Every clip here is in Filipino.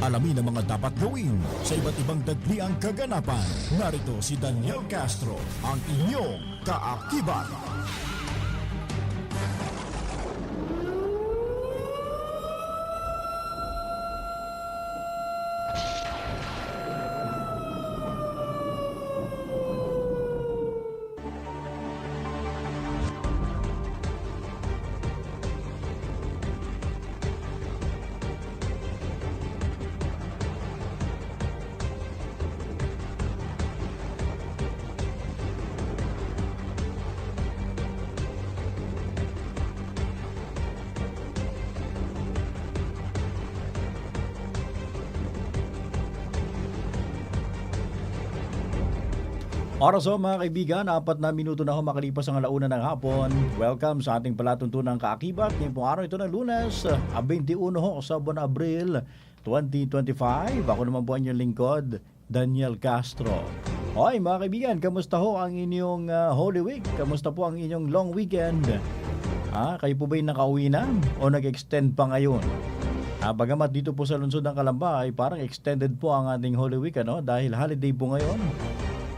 Alamin ang mga dapat gawin sa iba't ibang dagli ang kaganapan. Narito si Daniel Castro, ang inyong kaakibat. Oras o mga kaibigan, apat na minuto na ako makalipas ang alauna ng hapon. Welcome sa ating palatuntunang kaakibat. Ngayong pong araw ito ng lunes, ah, 21 ho sa buwan Abril 2025. Ako naman po ang inyong lingkod, Daniel Castro. Hoy mga kaibigan, kamusta ho ang inyong ah, Holy Week? Kamusta po ang inyong long weekend? Ah, kayo po ba'y nakauwi na o nag-extend pa ngayon? Ah, bagamat dito po sa lungsod ng Kalamba ay parang extended po ang ating Holy Week ano dahil holiday po ngayon.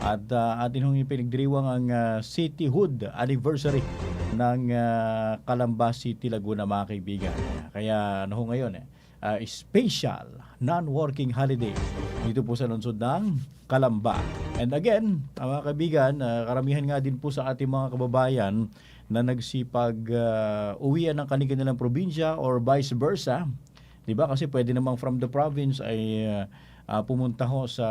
At ah, atin hong ipinagdiriwang ang ah, cityhood anniversary ng ah, Calamba City, Laguna mga kaibigan. Kaya ano ho ngayon eh, ah, special non-working holiday dito po sa lungsod ng Calamba. And again, ah, mga kaibigan, ah, karamihan nga din po sa ating mga kababayan na nagsipag ah, uwian ng kanilang probinsya or vice versa. 'Di ba? Kasi pwede namang from the province ay ah, ah, pumunta ho sa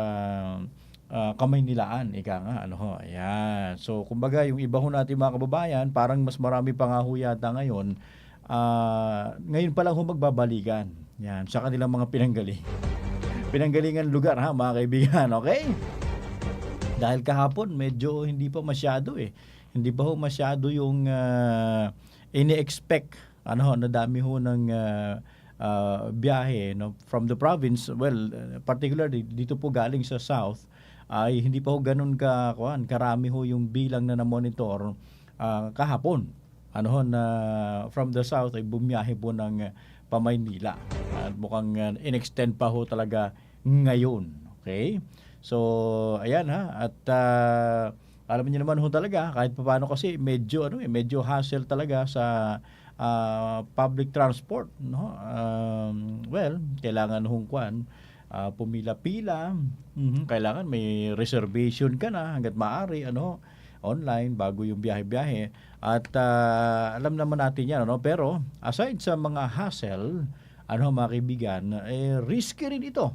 ah, Kamaynilaan, ika nga, ano ho, ayan. So, kumbaga, yung iba ho natin mga kababayan, parang mas marami pa nga ho yata ngayon, ah, ngayon pa lang ho magbabalikan, yan, sa kanilang mga pinanggaling. Pinanggalingan lugar ha, mga kaibigan, okay? Dahil kahapon, medyo hindi pa masyado eh. Hindi pa ho masyado yung ah, ini-expect, ano ho, na dami ho ng ah, ah, biyahe no, from the province. Well, uh, particularly dito po galing sa south, ay hindi pa ho ganun ka kuan karami ho yung bilang na na-monitor ah, kahapon. Ano ho na from the south ay bumiyahe po ng uh, pamaynila. At mukhang uh, inextend pa ho talaga ngayon okay? So ayan ha at ah, alam niyo naman ho talaga kahit paano kasi medyo ano eh medyo hassle talaga sa ah, public transport no? Um, well kailangan hong kwan ah, pumila-pila. Mhm, Kailangan may reservation ka na hanggat maaari ano online bago yung biyahe-biyahe. At ah, alam naman natin yan ano pero aside sa mga hassle ano mga kaibigan eh risky rin ito.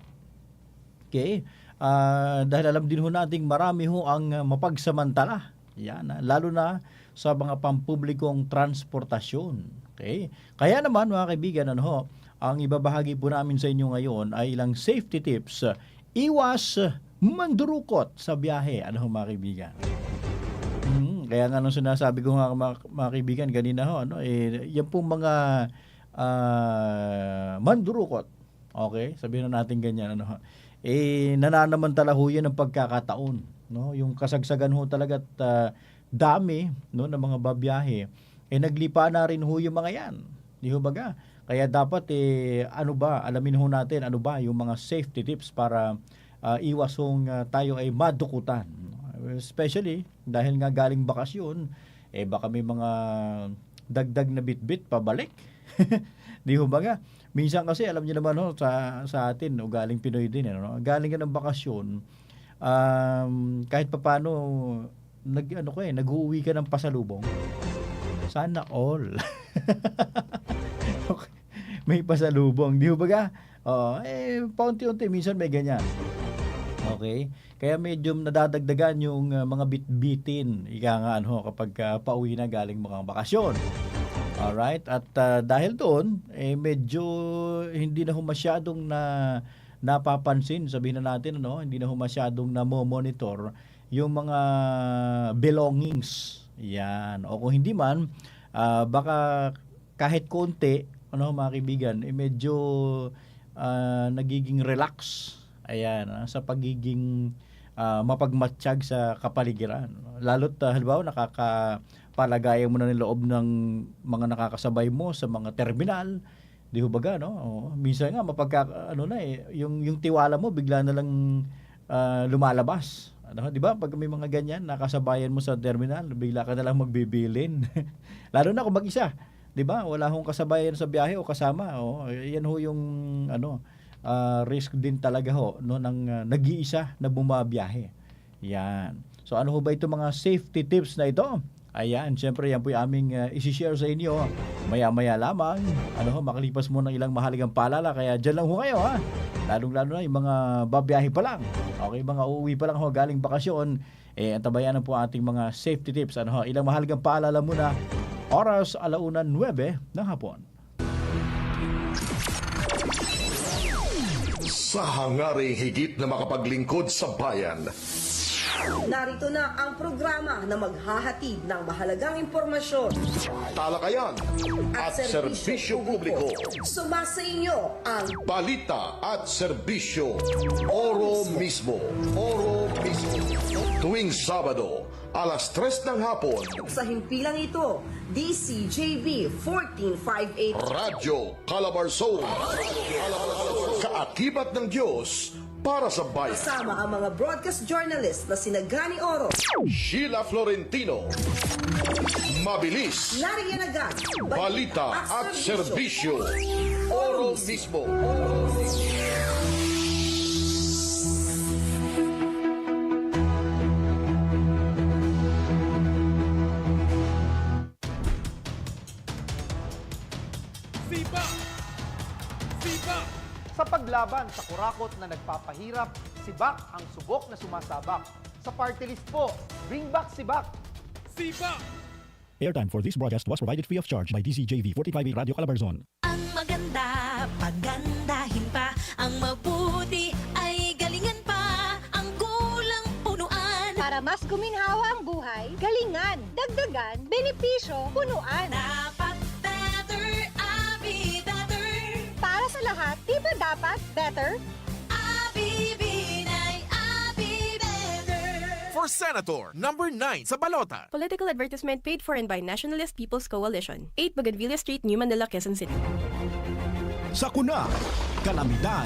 Okay? Ah, dahil alam din ho nating marami ho ang mapagsamantala. Yan, ah, lalo na sa mga pampublikong transportasyon. Okay? Kaya naman mga kaibigan, ano ho, ang ibabahagi po namin sa inyo ngayon ay ilang safety tips. Iwas mandurukot sa biyahe. Ano ho mga kaibigan? Mm, kaya nga nung sinasabi ko nga mga, mga kaibigan kanina ho, ano, eh, yan pong mga ah, mandurukot. Okay? Sabihin na natin ganyan. Ano, eh, nananamantala ho yan ng pagkakataon. No? Yung kasagsagan ho talaga at ah, dami no, ng mga babiyahe. Eh, naglipa na rin ho yung mga yan. Di ho baga? Kaya dapat eh, ano ba, alamin ho natin ano ba yung mga safety tips para ah, iwas hong ah, tayo ay madukutan. Especially dahil nga galing bakasyon, eh baka may mga dagdag na bitbit pabalik. Di ho ba nga? Minsan kasi alam niyo naman ho, sa, sa atin, ugaling Pinoy din. Ano? Galing ka ng bakasyon, um, kahit papano, nag, ano ko eh, nag-uwi ka ng pasalubong. Sana all. May pasalubong. Di ba ga? Oo, eh, paunti-unti, minsan may ganyan. Okay? Kaya medyo nadadagdagan yung uh, mga bit-bitin. Ika nga ano, kapag uh, pauwi na galing mga bakasyon. Alright, at ah, dahil doon, eh, medyo hindi na masyadong na napapansin, sabihin na natin, ano, hindi na masyadong na monitor yung mga belongings. Yan. O kung hindi man, ah, baka kahit konti, ano mga kaibigan, eh, medyo ah, nagiging relax. Ayan, ah, sa pagiging ah, mapagmatsyag sa kapaligiran. Lalo't uh, halimbawa nakakapalagayan mo na ng loob ng mga nakakasabay mo sa mga terminal. Di ho baga, no? Oo. minsan nga mapagka ano na eh, yung yung tiwala mo bigla na lang ah, lumalabas. Ano, 'di ba? Pag may mga ganyan nakasabayan mo sa terminal, bigla ka na lang magbibilin. Lalo na kung mag-isa. 'Di ba? Wala hong kasabayan sa biyahe o kasama. Oh, yan ho yung ano, ah, risk din talaga ho no ng ah, nag-iisa na bumabiyahe. Yan. So ano ho ba itong mga safety tips na ito? Ayan, syempre yan po yung aming uh, isi-share sa inyo. Maya-maya lamang, ano ho, makalipas mo ng ilang mahalagang paalala. Kaya dyan lang ho kayo ha. Lalong-lalo na yung mga babiyahe pa lang. Okay, mga uuwi pa lang ho galing bakasyon. Eh, antabayan na po ating mga safety tips. Ano ho, ilang mahalagang paalala muna. Oras alauna 9 ng hapon. Sa hangaring higit na makapaglingkod sa bayan, Narito na ang programa na maghahatid ng mahalagang impormasyon. Talakayan at serbisyo publiko, Sumasa inyo ang balita at serbisyo, oro mismo, oro mismo. Tuwing Sabado, alas 3 ng hapon, sa himpilang ito, DCJV 1458 Radyo Calabarzon. Kaakibat ng Diyos para sa bayan. kasama ang mga broadcast journalist na sina Gani Oro, Sheila Florentino. Mabilis. Nariyan agad, Balita at serbisyo. Oro mismo. Sipa! Sa paglaban sa kurakot na nagpapahirap, si Bak ang subok na sumasabak. Sa party list po, bring back si Bak. Sipa! Airtime for this broadcast was provided free of charge by DCJV 45 Radio Calabarzon. Ang maganda, pagandahin pa. Ang mabuti ay galingan pa. Ang kulang punuan. Para mas guminhawa ang buhay, galingan, dagdagan, benepisyo, punuan. Dapat di ba dapat better? For Senator, number 9 sa balota. Political advertisement paid for and by Nationalist People's Coalition. 8 Bougainvillea Street, New Manila, Quezon City. Sakuna, kalamidad,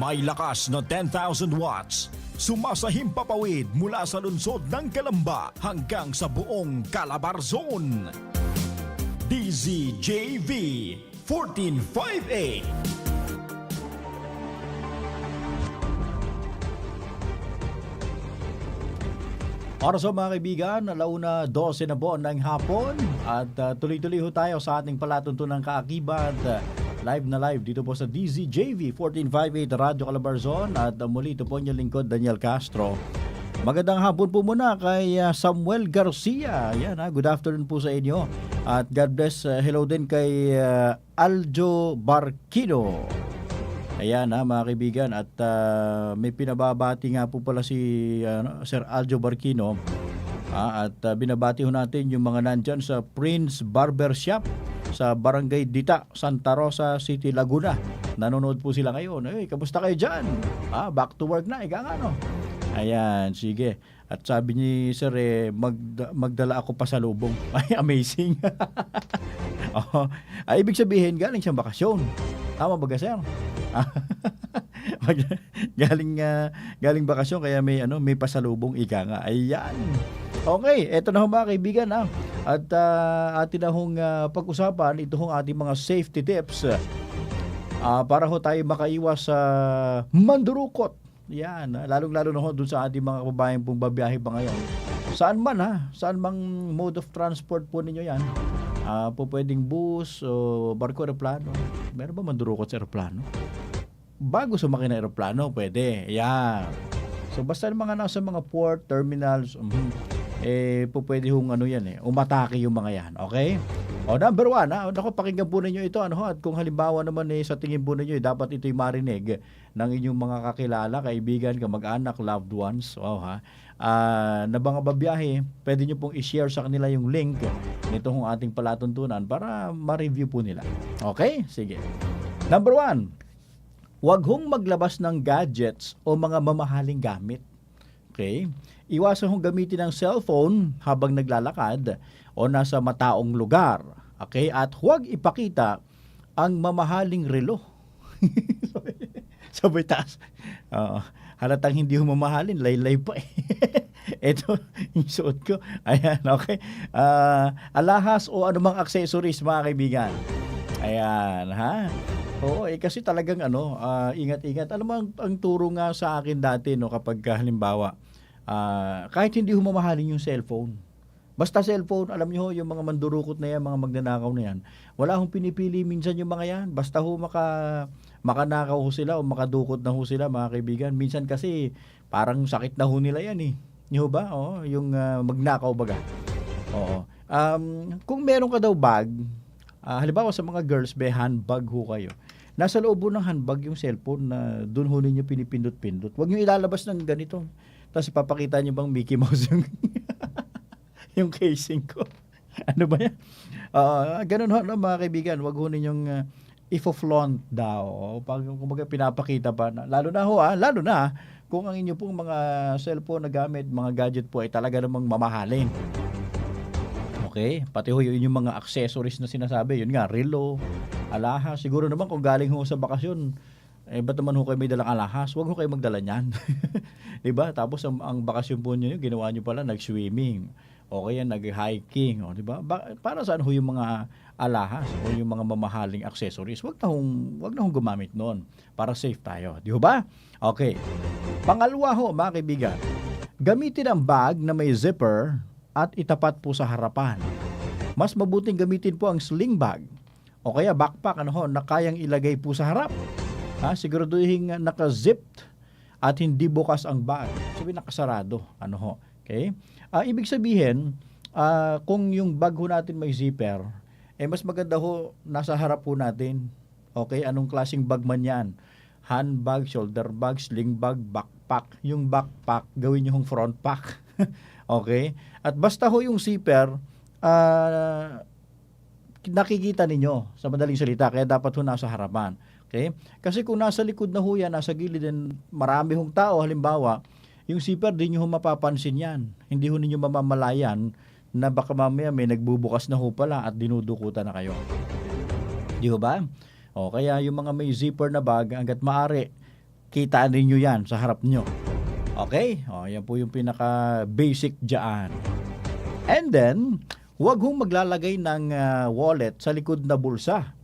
May lakas na 10,000 watts. Sumasahim papawid mula sa lungsod ng Kalamba hanggang sa buong Calabarzon. DZJV 1458 Oras so mga kaibigan, alauna 12 na buwan ng hapon at uh, tuloy-tuloy ho tayo sa ating palatuntunang kaakibat. Uh, live na live dito po sa DZJV 1458 Radyo Calabarzon at uh, muli ito po inyong lingkod Daniel Castro. Magandang hapon po muna kay uh, Samuel Garcia. Yan ha, good afternoon po sa inyo. At God bless, uh, hello din kay uh, Aljo Barquino. Ayan ha mga kaibigan at ah, may pinababati nga po pala si ano, Sir Aljo Barquino Ah, at ah, binabati ho natin yung mga nandyan sa Prince Barber Shop sa Barangay Dita, Santa Rosa City, Laguna. Nanonood po sila ngayon. Eh, kamusta kayo dyan? Ah, back to work na, ika nga no? Ayan, sige. At sabi ni Sir, eh, magda- magdala ako pa sa lubong. Ay, amazing. oh, ay, ibig sabihin, galing siyang bakasyon. Tama ba, Sir? Galing ah, galing bakasyon kaya may ano may pasalubong ika nga. Ayan. Okay, eto na ho mga kaibigan ah. At ah, atin na hong ah, pag-usapan ito hong ating mga safety tips. Ah, para ho tayo makaiwas sa mandurukot. Yan, ah, lalong-lalo na ho dun sa ating mga kababayan pong babiyahe pa ngayon. Saan man ha? Saan mang mode of transport po ninyo yan? Ah, po pwedeng bus o barko aeroplano. Meron ba mandurukot sa aeroplano? bago sumakay ng aeroplano, pwede. Yan. So basta mga nasa mga port, terminals, mhm, eh po pwede hong ano yan eh, umatake yung mga yan. Okay? O number one, ha? Naku, pakinggan po ninyo ito. Ano, at kung halimbawa naman eh, sa tingin po ninyo, eh, dapat ito'y marinig ng inyong mga kakilala, kaibigan, kamag-anak, loved ones. Wow, ha? Ah, na mga babiyahe, pwede nyo pong i-share sa kanila yung link nito hong ating palatuntunan para ma-review po nila. Okay? Sige. Number one, Huwag hong maglabas ng gadgets o mga mamahaling gamit. Okay? Iwasan hong gamitin ng cellphone habang naglalakad o nasa mataong lugar. Okay? At huwag ipakita ang mamahaling relo. Sabay taas. Oo. halatang hindi ho mamahalin, laylay pa eh. Ito, yung suot ko. Ayan, okay. Ah, alahas o anumang accessories, mga kaibigan. Ayan, ha? Oo, eh kasi talagang ano, ah, ingat-ingat. Alam mo, ang, ang turo nga sa akin dati, no, kapag halimbawa, ah, kahit hindi humamahalin yung cellphone, basta cellphone, alam niyo ho, yung mga mandurukot na yan, mga magnanakaw na yan, wala hong pinipili minsan yung mga yan. Basta ho maka, makanakaw ho sila o makadukot na ho sila, mga kaibigan. Minsan kasi, parang sakit na ho nila yan eh. Niyo ba? Oo, yung ah, magnakaw baga. Oo. Um, kung meron ka daw bag, Ah, halimbawa sa mga girls, may handbag ho kayo. Nasa loob ng handbag yung cellphone na doon ho ninyo pinipindot-pindot. Huwag nyo ilalabas ng ganito. Tapos ipapakita nyo bang Mickey Mouse yung, yung casing ko. ano ba yan? Ah, ganun ho, no, mga kaibigan. Huwag ho ninyong uh, ifo-flaunt daw. Pag kumbaga pinapakita pa. Na, lalo na ho, ah, lalo na kung ang inyo pong mga cellphone na gamit, mga gadget po ay talaga namang mamahalin. Okay? Pati ho yun yung mga accessories na sinasabi. Yun nga, relo, alahas. Siguro naman kung galing ho sa bakasyon, eh, ba't naman ho kayo may dalang alahas? Huwag ho kayo magdala niyan. diba? Tapos ang, ang bakasyon po nyo, ginawa nyo pala, nag-swimming. O kaya nag-hiking. O, diba? Ba- para saan ho yung mga alahas o yung mga mamahaling accessories? Huwag na hong, huwag na hong gumamit noon para safe tayo. Di ba? Okay. Pangalawa ho, mga kaibigan, gamitin ang bag na may zipper at itapat po sa harapan. Mas mabuting gamitin po ang sling bag o kaya backpack ano ho, na kayang ilagay po sa harap. Ha, siguraduhin naka-zipped at hindi bukas ang bag. Sabi nakasarado. Ano ho? Okay? Ah, ibig sabihin, ah, kung yung bag ho natin may zipper, eh mas maganda ho nasa harap po natin. Okay, anong klaseng bag man yan? Handbag, shoulder bag, sling bag, backpack. Yung backpack, gawin nyo hong front pack. okay? At basta ho yung zipper, ah, nakikita ninyo sa madaling salita, kaya dapat ho nasa harapan. Okay? Kasi kung nasa likod na ho yan, nasa gilid din, marami hong tao, halimbawa, yung zipper, di nyo ho mapapansin yan. Hindi ho ninyo mamamalayan na baka mamaya may nagbubukas na ho pala at dinudukutan na kayo. Di ho ba? O, kaya yung mga may zipper na bag, hanggat maaari, kitaan ninyo yan sa harap nyo. Okay? O, yan po yung pinaka-basic dyan. And then, huwag hong maglalagay ng ah, wallet sa likod na bulsa.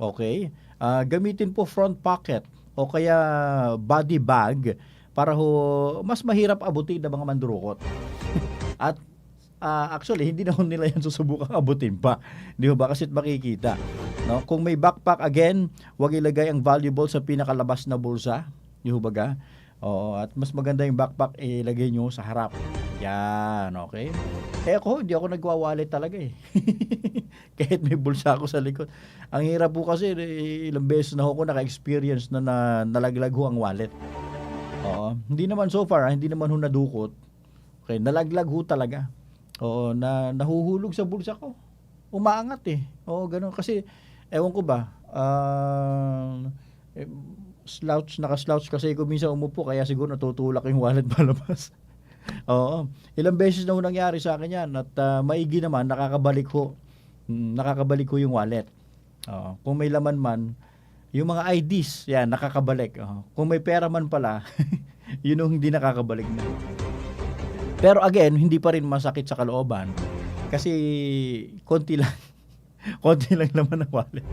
Okay? Ah, gamitin po front pocket o kaya body bag para ho mas mahirap abutin ng mga mandurukot. At ah, actually, hindi na nila yan susubukang abutin pa. Di ho ba? Kasi makikita. No? Kung may backpack, again, huwag ilagay ang valuable sa pinakalabas na bulsa. Di ho ba? Oo, at mas maganda yung backpack ilagay nyo sa harap. Yan, okay? Eh ako, hindi ako nagwa-wallet talaga eh. Kahit may bulsa ako sa likod. Ang hirap po kasi, eh, ilang beses na ako naka-experience na, na nalaglag ho ang wallet. Oo. Hindi naman so far, ah, hindi naman ho nadukot. Okay, nalaglag ho talaga. Oo, na nahuhulog sa bulsa ko. Umaangat eh. Oo, ganun. Kasi, ewan ko ba, eh, slouch, naka-slouch kasi ko minsan umupo, kaya siguro natutulak yung wallet palabas. Oo. Ilang beses na ho nangyari sa akin yan at ah, maigi naman, nakakabalik ko. Mm, nakakabalik ko yung wallet. Oo. Kung may laman man, yung mga IDs, yan, nakakabalik. Oo. Kung may pera man pala, yun yung hindi nakakabalik na. Pero again, hindi pa rin masakit sa kalooban kasi konti lang konti lang naman ang wallet.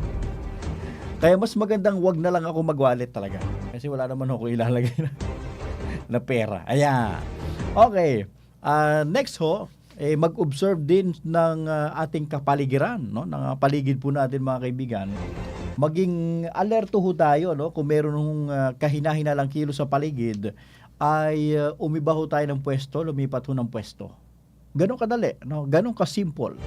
Kaya mas magandang wag na lang ako mag-wallet talaga. Kasi wala naman ako ilalagay na, na pera. Ayan. Okay. Ah, next ho, eh, mag-observe din ng ah, ating kapaligiran, no? ng ah, paligid po natin mga kaibigan. Maging alerto ho tayo no? kung meron hong ah, kahina-hinalang kilo sa paligid ay uh, umiba ho tayo ng pwesto, lumipat ho ng pwesto. Ganon kadali, no? ganon ka-simple.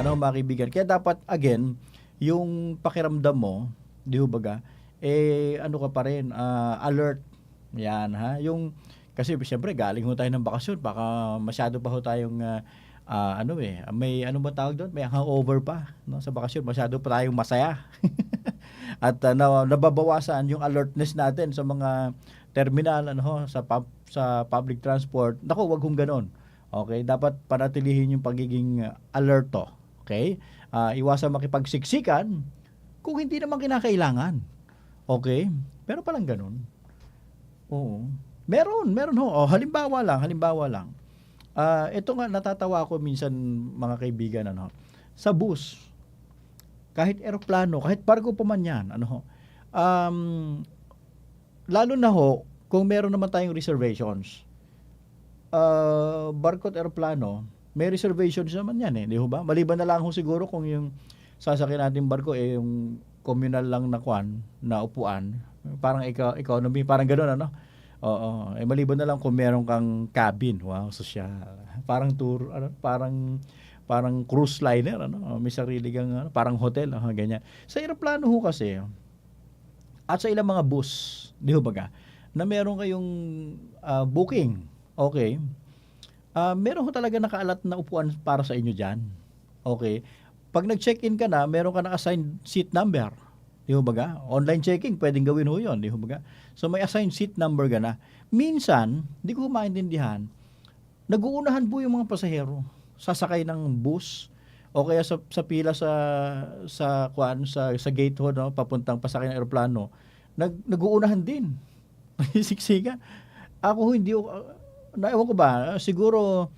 Ano mga kaibigan? Kaya dapat, again, yung pakiramdam mo, di ho baga, eh, ano ka pa rin, ah, alert. Yan, ha? Yung, kasi siyempre, galing ho tayo ng bakasyon, baka masyado pa ho tayong, ah, ah, ano eh, may, ano ba tawag doon? May hangover pa, no? Sa bakasyon, masyado pa tayong masaya. At na, nababawasan yung alertness natin sa mga terminal ano ho, sa pub, sa public transport. Nako, wag hong ganon. Okay, dapat panatilihin yung pagiging uh, alerto. Okay? Ah, iwasan makipagsiksikan kung hindi naman kinakailangan. Okay? Pero palang ganon. Oo. Meron, meron ho. Oh, halimbawa lang, halimbawa lang. Ah, ito nga natatawa ako minsan mga kaibigan ano. Sa bus, kahit eroplano, kahit barko pa man 'yan, ano ho. Um, lalo na ho kung meron naman tayong reservations. Uh, barko at eroplano, may reservations naman yan eh, di ba? Maliban na lang ho siguro kung yung sasakyan natin barko eh yung communal lang na kwan, na upuan, parang eco- economy, parang gano'n ano. Oo, eh maliban na lang kung meron kang cabin, wow, social. Parang tour, ano, parang parang cruise liner, ano, may sarili kang ano, parang hotel, ano, ganyan. Sa eroplano ho kasi, at sa ilang mga bus, di ho baga, na meron kayong ah, booking, okay, Ah, meron ho talaga nakaalat na upuan para sa inyo dyan. Okay. Pag nag-check-in ka na, meron ka na-assigned seat number. Di ho? Online checking, pwedeng gawin ho yun. Di ho? So may assigned seat number ka na. Minsan, di ko maintindihan, nag-uunahan po yung mga pasahero sasakay ng bus o kaya sa, sa pila sa sa kuan sa sa gate ho no papuntang pasakay ng eroplano nag nag-uunahan din Nagsisiksikan. Ako hindi ako, na, ewan ko ba, siguro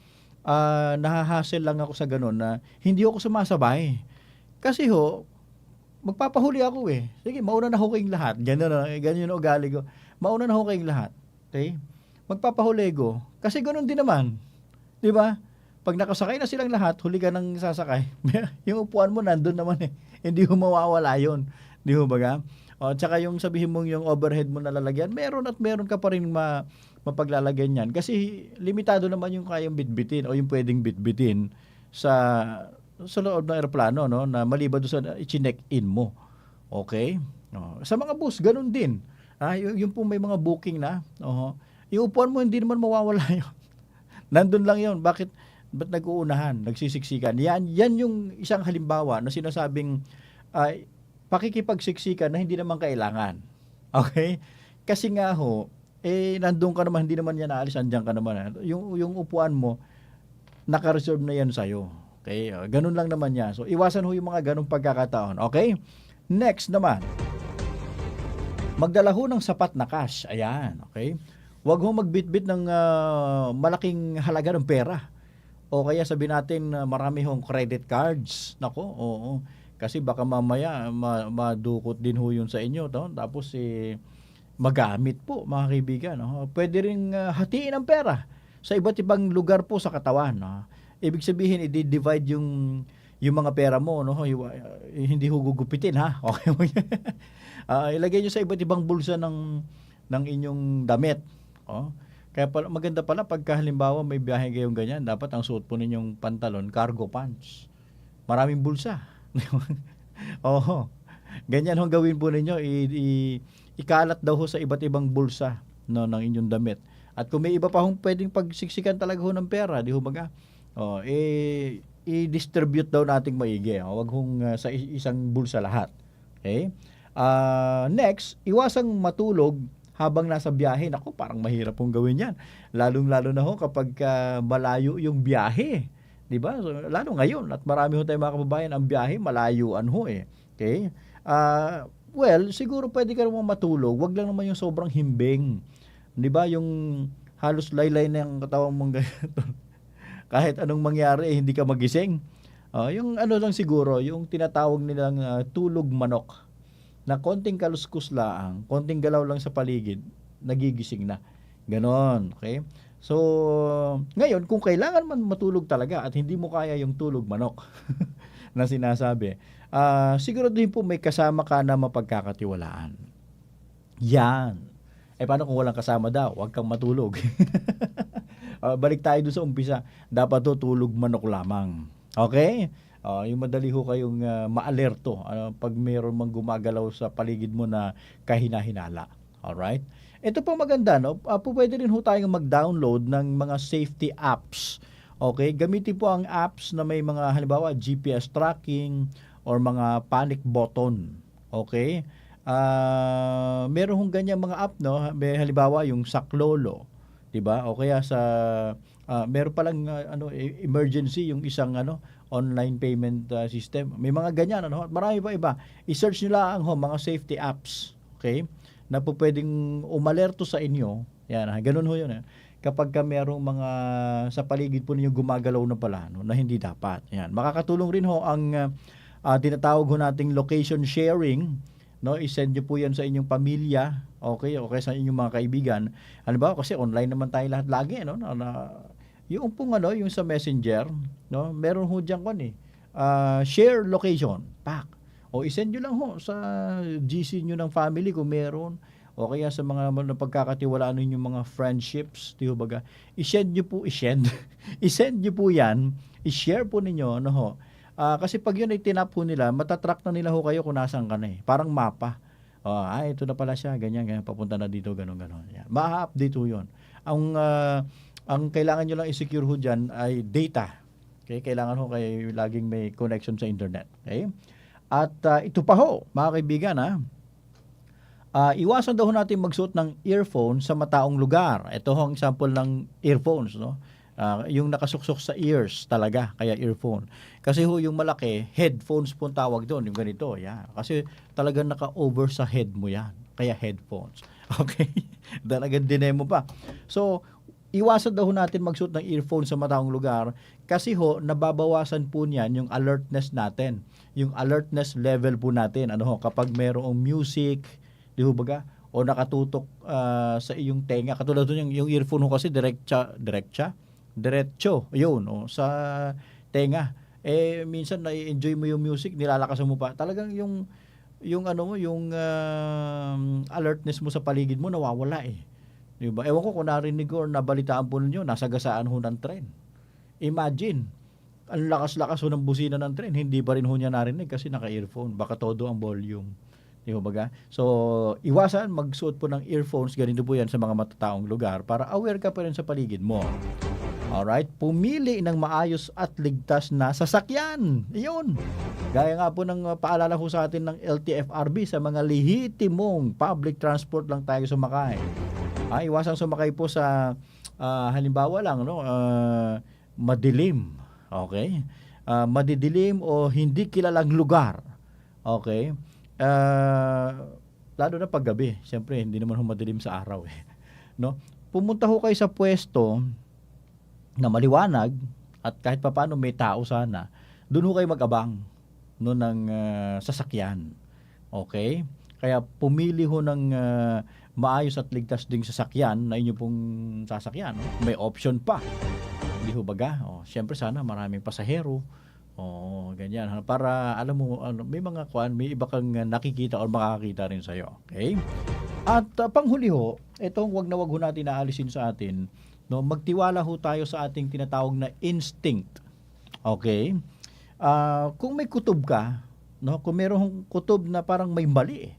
ah nahahassle lang ako sa ganun na hindi ako sumasabay. Kasi ho, magpapahuli ako eh. Sige, mauna na ho kayong lahat. Ganyan na, ganyan yung ugali ko. Mauna na ho kayong lahat. Okay? Magpapahuli ko. Kasi ganun din naman. Di ba? Pag nakasakay na silang lahat, huli ka ng sasakay. yung upuan mo nandun naman eh. Hindi mo mawawala yun. Di ho baga? O, tsaka yung sabihin mong yung overhead mo nalalagyan, meron at meron ka pa rin ma, mapaglalagyan yan. Kasi limitado naman yung kayang bitbitin o yung pwedeng bitbitin sa sa loob ng aeroplano no na maliban doon sa i-check in mo. Okay? O, sa mga bus ganun din. Ah, yung, yung po may mga booking na, oho. Yung upuan mo hindi naman mawawala yun. Nandun lang yun. Bakit ba't nag-uunahan, nagsisiksikan? Yan, yan yung isang halimbawa na sinasabing ay pakikipagsiksikan na hindi naman kailangan. Okay? Kasi nga ho, eh nandun ka naman, hindi naman yan naalis, andyan ka naman. Yung, yung upuan mo, naka-reserve na yan sa'yo. Okay? O, Ganun lang naman yan. So, iwasan ho yung mga ganung pagkakataon. Okay? Next naman. Magdala ho ng sapat na cash. Ayan. Okay? Huwag ho magbitbit ng ah, malaking halaga ng pera. O kaya sabi natin uh, marami hong credit cards. Nako, oo. Kasi baka mamaya ma- madukot din ho yun sa inyo. To? Tapos eh, magamit po mga kaibigan. No? Pwede rin uh, hatiin ang pera sa iba't ibang lugar po sa katawan. No? Ibig sabihin, i-divide yung yung mga pera mo, no? Uh, hindi ho gugupitin, ha? Okay mo. Ah, ilagay nyo sa iba't ibang bulsa ng ng inyong damit. Oh. Kaya pala, maganda pala pagka halimbawa may biyahe kayong ganyan, dapat ang suot po ninyong pantalon, cargo pants. Maraming bulsa. Oo. Ganyan ho gawin po ninyo. I, i- ikalat daw ho sa iba't ibang bulsa no, ng inyong damit. At kung may iba pa hong pwedeng pagsiksikan talaga ho ng pera, di ho baga, Oh, eh i-distribute daw nating maigi. Oh. Wag hong uh, sa isang bulsa lahat. Okay? Ah, next, iwasang matulog habang nasa biyahe. Nako, parang mahirap pong gawin 'yan. Lalong-lalo na ho kapag ah, malayo yung biyahe. 'Di ba? So, lalo ngayon at marami ho tayong mga kababayan ang biyahe malayuan ho eh. Okay? Ah, well, siguro pwede ka namang matulog. Wag lang naman yung sobrang himbing. 'Di ba? Yung halos laylay na yung katawan mong ganito. Kahit anong mangyari, eh, hindi ka magising. Ah, yung ano lang siguro, yung tinatawag nilang ah, tulog manok na konting kaluskus lang, konting galaw lang sa paligid, nagigising na. Ganon, okay? So, ngayon, kung kailangan man matulog talaga at hindi mo kaya yung tulog manok na sinasabi, ah siguraduhin po may kasama ka na mapagkakatiwalaan. Yan. Eh, paano kung walang kasama daw? Huwag kang matulog. Ah, balik tayo doon sa umpisa. Dapat to tulog manok lamang. Okay? Ah, yung madali ho kayong ah, maalerto ah, pag mayroon mang gumagalaw sa paligid mo na kahina-hinala. Alright? Ito po maganda, no? Uh, pwede rin ho tayong mag-download ng mga safety apps. Okay? Gamitin po ang apps na may mga halimbawa GPS tracking or mga panic button. Okay? Ah, meron hong ganyan mga app, no? May halimbawa yung Saklolo, 'di ba? O kaya sa ah, meron pa lang ah, ano e- emergency yung isang ano online payment ah, system. May mga ganyan ano, marami pa iba. I-search niyo lang ho mga safety apps, okay? Na po pwedeng umalerto sa inyo. Yan, ha, ganun ho 'yun. Eh. Kapag ka merong mga sa paligid po ninyo gumagalaw na pala no, na hindi dapat. Yan. Makakatulong rin ho ang ah, ah, tinatawag ho nating location sharing no i-send niyo po yan sa inyong pamilya okay okay sa inyong mga kaibigan ano ba kasi online naman tayo lahat lagi no na, na yung pong ano yung sa messenger no meron ho diyan kon eh Ah, share location pak o i-send niyo lang ho sa GC niyo ng family kung meron o kaya sa mga napagkakatiwalaan ninyong mga friendships, di ba? I-send niyo po, i-send. i-send niyo po 'yan, i-share po ninyo, no ho. Ah, kasi pag yun ay tinap ho nila, matatrack na nila ho kayo kung nasaan ka na eh. Parang mapa. Oh, ah, ito na pala siya, ganyan, ganyan, papunta na dito, ganun, ganun. Yan. Ma-update ho yun. Ang, ah, ang kailangan nyo lang i-secure ho dyan ay data. Okay? Kailangan ho kayo laging may connection sa internet. Okay? At ah, ito pa ho, mga kaibigan, ha? Ah, iwasan daw natin magsuot ng earphone sa mataong lugar. Ito ho ang example ng earphones, no? Ah, yung nakasuksok sa ears talaga, kaya earphone. Kasi ho yung malaki, headphones po tawag doon, yung ganito, yan. Kasi talagang naka-over sa head mo yan, kaya headphones. Okay? Talagang dinemo pa. So, iwasan daw natin magsuot ng earphone sa mataong lugar kasi ho, nababawasan po niyan yung alertness natin. Yung alertness level po natin. Ano ho, kapag merong music, di ho baga, o nakatutok ah, sa iyong tenga. Katulad doon yung, yung earphone ho kasi diretsa, diretsa, diretso, yun, o, sa tenga. Eh, minsan na-enjoy mo yung music, nilalakasan mo pa. Talagang yung, yung ano mo, yung um, alertness mo sa paligid mo nawawala eh. Di ba? Ewan ko kung narinig ko or nabalitaan po ninyo, nasa gasaan ho ng tren. Imagine, ang lakas-lakas ho ng busina ng tren, hindi pa rin ho niya narinig kasi naka-earphone. Baka todo ang volume. Di ba baga? So, iwasan magsuot po ng earphones, ganito po yan sa mga matataong lugar para aware ka pa rin sa paligid mo. Alright, pumili ng maayos at ligtas na sasakyan. Iyon. Gaya nga po ng uh, paalala ko sa atin ng LTFRB sa mga lehitimong public transport lang tayo sumakay. Ah, iwasang sumakay po sa ah, halimbawa lang no, ah, madilim. Okay? Ah, madidilim o hindi kilalang lugar. Okay? Ah, lalo na paggabi. Siyempre, hindi naman ho madilim sa araw eh. No? Pumunta ho kayo sa pwesto na maliwanag at kahit papaano may tao sana, doon ho kayo mag-abang no, ng ah, sasakyan. Okay? Kaya pumili ho ng ah, maayos at ligtas ding sasakyan na inyo pong sasakyan. no? May option pa. Hindi ho baga? O, Siyempre sana maraming pasahero. O, ganyan. ha? Para alam mo, ano, may mga kwan, may iba kang nakikita o makakakita rin sa'yo. Okay? At ah, panghuli ho, itong wag na wag ho natin naalisin sa atin, no, magtiwala ho tayo sa ating tinatawag na instinct. Okay? Ah, kung may kutob ka, no, kung mayroong kutob na parang may mali,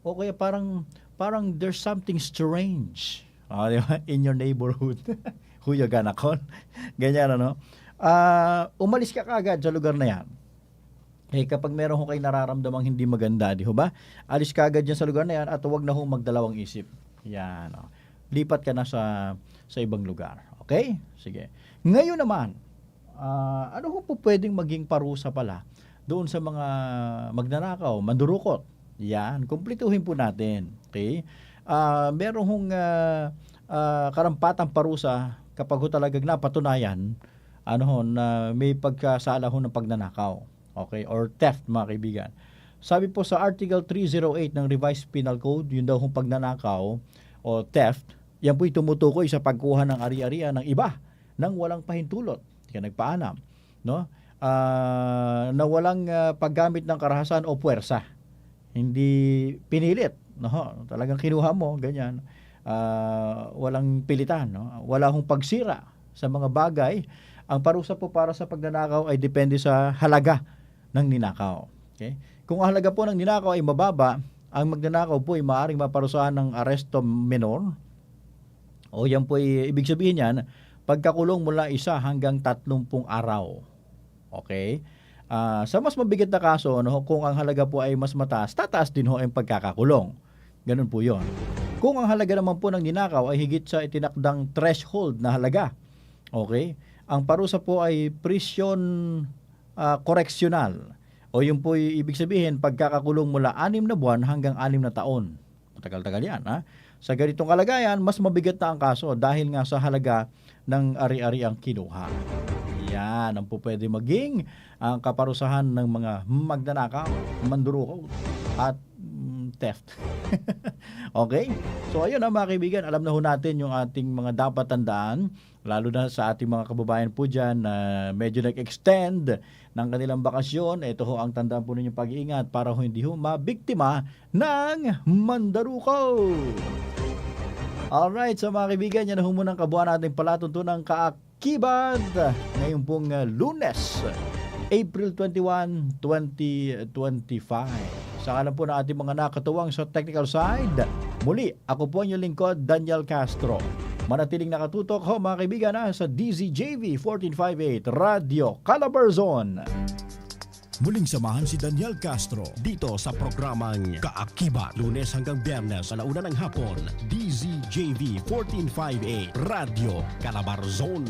o kaya parang parang there's something strange ba? in your neighborhood. Gonna call? Ganyan ano. ah, umalis ka kagad sa lugar na yan. Eh, kapag meron ho kayo nararamdamang hindi maganda, di ba? Alis ka agad dyan sa lugar na yan at huwag na ho magdalawang isip. Yan. Oh. Lipat ka na sa, sa ibang lugar. Okay? Sige. Ngayon naman, ah, ano ho po pwedeng maging parusa pala doon sa mga magnanakaw, mandurukot? Yan. Kumplituhin po natin. Okay? Ah, meron hong ah, ah, karampatang parusa kapag ho talagang napatunayan ano ho, na may pagkasala ho ng pagnanakaw. Okay? Or theft, mga kaibigan. Sabi po sa Article 308 ng Revised Penal Code, yun daw hong pagnanakaw o theft, yan po'y tumutukoy sa pagkuha ng ari-arian ng iba nang walang pahintulot. Hindi ka nagpaalam. No? Ah, na walang ah, paggamit ng karahasan o puwersa. Hindi pinilit. No? Talagang kinuha mo, ganyan. Ah, walang pilitan. No? Wala hong pagsira sa mga bagay. Ang parusa po para sa pagnanakaw ay depende sa halaga ng ninakaw. Okay? Kung ang halaga po ng ninakaw ay mababa, ang magnanakaw po ay maaaring maparusahan ng aresto menor o yan po ibig sabihin yan, pagkakulong mula isa hanggang tatlumpung araw. Okay? Ah, sa mas mabigat na kaso, no, kung ang halaga po ay mas mataas, tataas din ho ang pagkakakulong. Ganun po yon. Kung ang halaga naman po ng ninakaw ay higit sa itinakdang threshold na halaga, okay, ang parusa po ay prisyon ah, koreksyonal. O yung po ibig sabihin, pagkakakulong mula anim na buwan hanggang anim na taon. Matagal-tagal yan. Ha? Sa ganitong kalagayan, mas mabigat na ang kaso dahil nga sa halaga ng ari-ari ang kinuha. Yan ang pwede maging ang kaparusahan ng mga magnanakaw, mandurukaw at mm, theft. okay? So ayun na mga kaibigan, alam na ho natin yung ating mga dapat tandaan, lalo na sa ating mga kababayan po dyan na medyo nag-extend ng kanilang bakasyon. Ito ho ang tandaan po ninyong pag-iingat para ho hindi ho mabiktima ng mandarukaw. Alright, so mga kaibigan, yan na ang kabuuan natin palatuntunang kaakibad ngayong pong uh, lunes, April 21, 2025. Sa kanan po ng ating mga nakatuwang sa technical side, muli, ako po ang inyong lingkod, Daniel Castro. Manatiling nakatutok ho mga kaibigan ha, sa DZJV 1458 Radio Calabarzon. Muling samahan si Daniel Castro dito sa programang Kaakibat. Lunes hanggang Biyernes sa launa ng hapon. DZJV 1458 Radio Calabarzon.